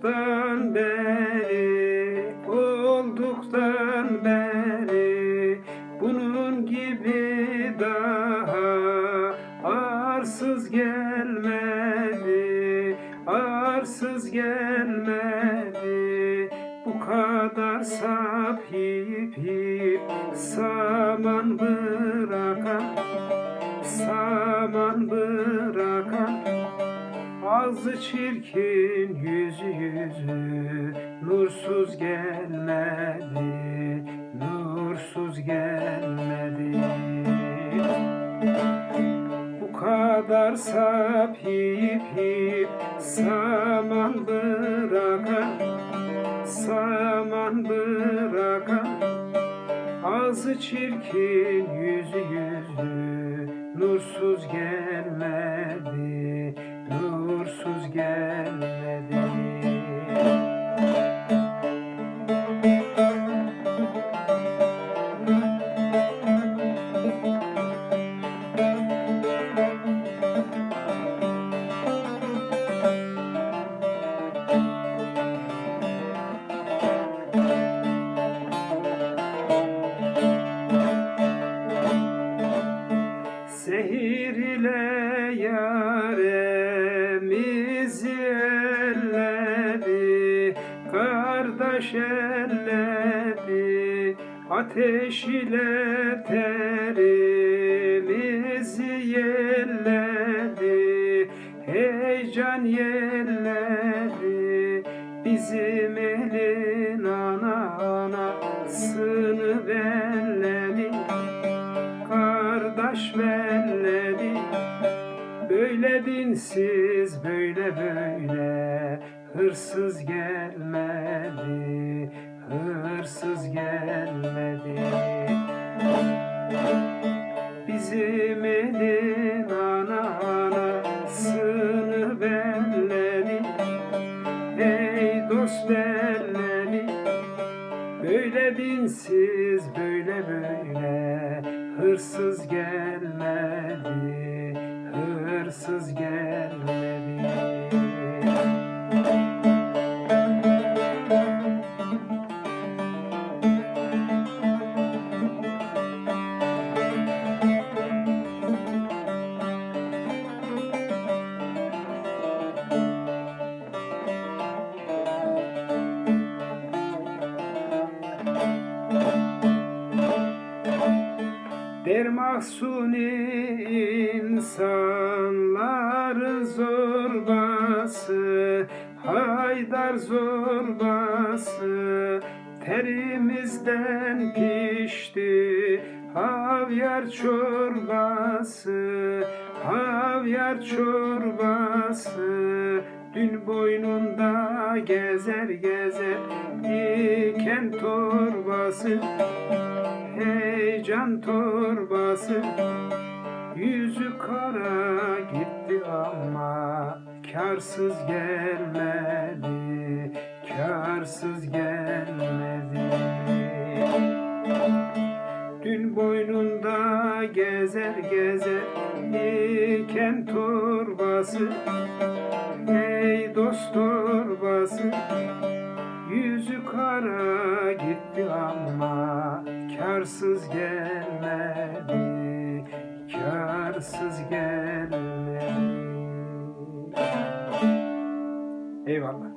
olduktan beri olduktan beri bunun gibi daha arsız gelmedi arsız gelmedi. Bu kadar sap hip hip saman bırakan saman bırakan Ağzı çirkin yüzü yüzü nursuz gelmedi nursuz gelmedi. Bu kadar sap yiyip yiyip saman bırakan saman bırakan Ağzı çirkin yüzü yüzü nursuz gelmedi Zehir ile yaremizi elledi Kardeş elledi Ateş ile terimizi yelledi Heyecan yelledi Bizim elin ana kardeş belledi Böyle dinsiz böyle böyle. Hırsız gelmedi Hırsız gelmedi. Bizim elin ana anasını belledi. Ey dost belledi. Böyle dinsiz böyle böyle hırsız gelmedi hırsız gelmedi Der mahsuni insanların zorbası Haydar zorbası Terimizden pişti. Havyar çorbası Havyar çorbası Dün boynunda gezer gezer Diken torbası heyecan torbası. Yüzü kara gitti ama karsız gelmedi Karsız gelmedi. Dün boynunda gezer gezer diken torbası. Ey dost torbası Yüzü kara gitti ama karsız gelmedi, karsız gelmedi. Eyvallah.